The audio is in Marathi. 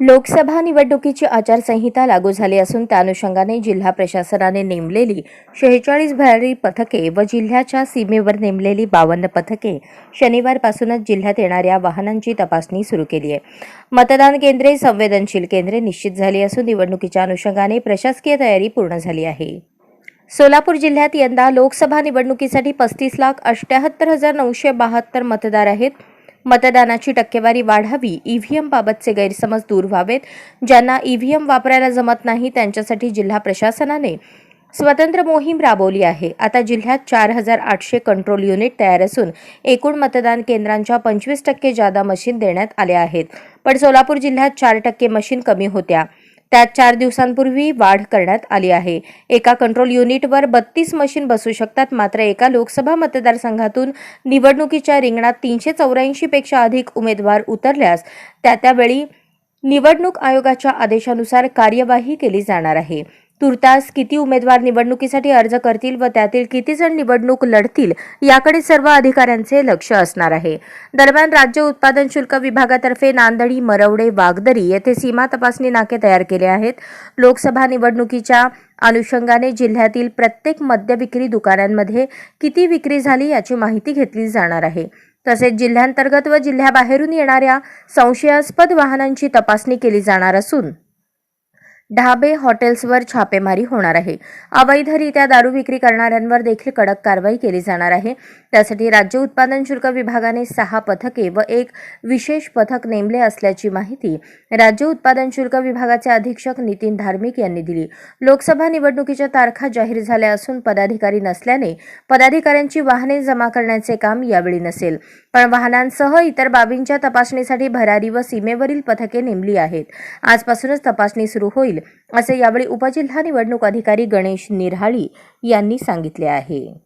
लोकसभा निवडणुकीची आचारसंहिता लागू झाली असून त्या अनुषंगाने जिल्हा प्रशासनाने नेमलेली शेहेचाळीस भरारी पथके व जिल्ह्याच्या सीमेवर नेमलेली बावन्न पथके शनिवारपासूनच जिल्ह्यात येणाऱ्या वाहनांची तपासणी सुरू केली आहे. मतदान केंद्रे संवेदनशील केंद्रे निश्चित झाली असून निवडणुकीच्या अनुषंगाने प्रशासकीय तयारी पूर्ण झाली आहे. सोलापूर जिल्ह्यात यंदा लोकसभा निवडणुकीसाठी पस्तीस लाख अष्ट्याहत्तर हजार नऊशे बहात्तर मतदार आहेत. मतदानाची टक्केवारी वाढावी ईव्हीएमबाबतचे गैरसमज दूर व्हावेत. ज्यांना ईव्हीएम वापरायला जमत नाही त्यांच्यासाठी जिल्हा प्रशासनाने स्वतंत्र मोहीम राबवली आहे. आता जिल्ह्यात चार हजार आठशे कंट्रोल युनिट तयार असून एकूण मतदान केंद्रांच्या पंचवीस टक्के जादा मशीन देण्यात आल्या आहेत. पण सोलापूर जिल्ह्यात चार टक्के मशीन कमी होत्या. त्यात चार दिवसांपूर्वी वाढ करण्यात आली आहे. एका कंट्रोल युनिटवर बत्तीस मशीन बसू शकतात. मात्र एका लोकसभा मतदारसंघातून निवडणुकीच्या रिंगणात तीनशे चौऱ्याऐंशी पेक्षा अधिक उमेदवार उतरल्यास त्या त्यावेळी निवडणूक आयोगाच्या आदेशानुसार कार्यवाही केली जाणार आहे. तुर्तास किती उमेदवार निवडणुकीसाठी अर्ज करतील व त्यातील किती जण निवडणूक लढतील याकडे सर्व अधिकाऱ्यांचे लक्ष असणार आहे. दरम्यान राज्य उत्पादन शुल्क विभागातर्फे नांदडी मरवडे वागदरी येथे सीमा तपासणी नाके तयार केले आहेत. लोकसभा निवडणुकीच्या अनुषंगाने जिल्ह्यातील प्रत्येक मद्य विक्री दुकानांमध्ये किती विक्री झाली याची माहिती घेतली जाणार आहे. तसेच जिल्ह्यांतर्गत व जिल्ह्याबाहेरून येणाऱ्या संशयास्पद वाहनांची तपासणी केली जाणार असून ढाबे हॉटेल्सवर छापेमारी होणार आहे. अवैधरित्या दारू विक्री करणाऱ्यांवर देखील कडक कारवाई केली जाणार आहे. त्यासाठी राज्य उत्पादन शुल्क विभागाने सहा पथके व एक विशेष पथक नेमले असल्याची माहिती राज्य उत्पादन शुल्क विभागाचे अधीक्षक नितीन धार्मिक यांनी दिली. लोकसभा निवडणुकीच्या तारखा जाहीर झाल्या असून पदाधिकारी नसल्याने पदाधिकाऱ्यांची वाहने जमा करण्याचे काम यावेळी नसेल. पण वाहनांसह इतर बाबींच्या तपासणीसाठी भरारी व सीमेवरील पथके नेमली आहेत. आजपासूनच तपासणी सुरू होईल. असे यावेळी उपजिल्हा निवडणूक अधिकारी गणेश निरहाळी यांनी सांगितले आहे.